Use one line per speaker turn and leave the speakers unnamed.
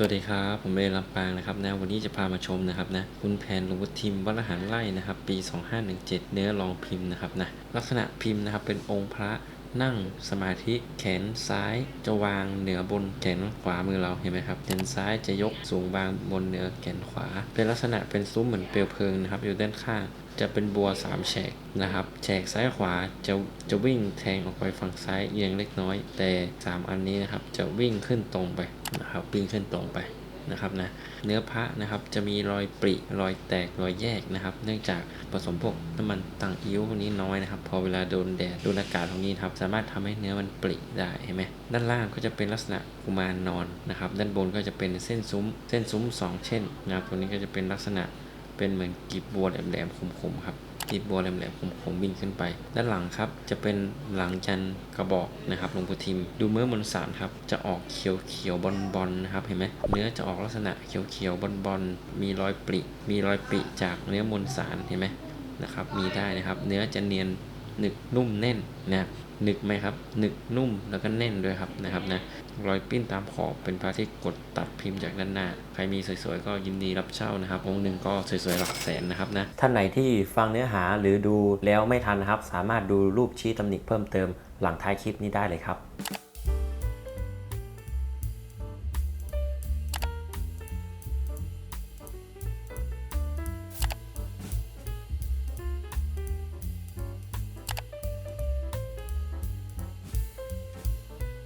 สวัสดีครับ ผมเอลำปางนะครับนะวันนี้จะพามาชมนะครับนะคุณแผนหลวงพิมวัลหารไร่นะครับ ปี 2517 เนื้อรองพิมพ์นะครับนะลักษณะพิมพ์นะครับเป็นองค์พระ นั่งสมาธิแขนซ้ายจะวางเหนือบนแขนขวามือเราเห็นไหมครับแขนซ้ายจะยกสูงวางบนเหนือแขนขวา เป็นลักษณะเป็นซุ้มเหมือนเปลวเพลิงนะครับ อยู่ด้านข้างจะเป็นบัวสามแฉกนะครับแฉกซ้ายขวาจะจะวิ่งแทงออกไปฝั่งซ้ายเอียงเล็กน้อย แต่สามอันนี้นะครับจะวิ่งขึ้นตรงไปนะครับวิ่งขึ้นตรงไป นะครับนะเนื้อพระนะครับจะมีรอยปริรอยแตกรอยแยกนะครับ เนื่องจากผสมพวกน้ำมันต่างอิ้วพวกนี้น้อยนะครับ พอเวลาโดนแดดโดนอากาศตรงนี้ครับสามารถทำให้เนื้อมันปริได้เห็นไหมด้านล่างก็จะเป็นลักษณะกุมารนอนนะครับด้านบนก็จะเป็นเส้นซุ้ม เส้นซุ้มสองเช่นนะครับตรงนี้ก็จะเป็นลักษณะเป็นเหมือนกีบบัวแหลมๆคมๆครับ ติดบัวแหลมๆคมๆบินขึ้นไป ด้านหลังครับจะเป็นหลังจันกระบอกนะครับหลวงปู่ทิม ดูเมื่อมนสารครับจะออกเขียวเขียวๆบอลบอลๆนะครับเห็นไหมเนื้อจะออกลักษณะเขียวเขียวๆบอลบอลๆมีรอยปริมีรอยปริจากเนื้อมนสารเห็นไหมนะครับมีได้นะครับ เนื้อจะเนียน หนึบนุ่มแน่นนะครับหนึบไหมครับหนึบนุ่มแล้วก็แน่นด้วยครับนะครับนะรอยปิ้นตามขอบเป็นพระที่กดตัดพิมพ์จากด้านหน้า ใครมีสวยๆก็ยินดีรับเช่านะครับ องค์หนึ่งก็สวยๆหลักแสนนะครับนะ
ท่านไหนที่ฟังเนื้อหาหรือดูแล้วไม่ทันนะครับ สามารถดูรูปชี้ตำหนิเพิ่มเติมหลังท้ายคลิปนี้ได้เลยครับ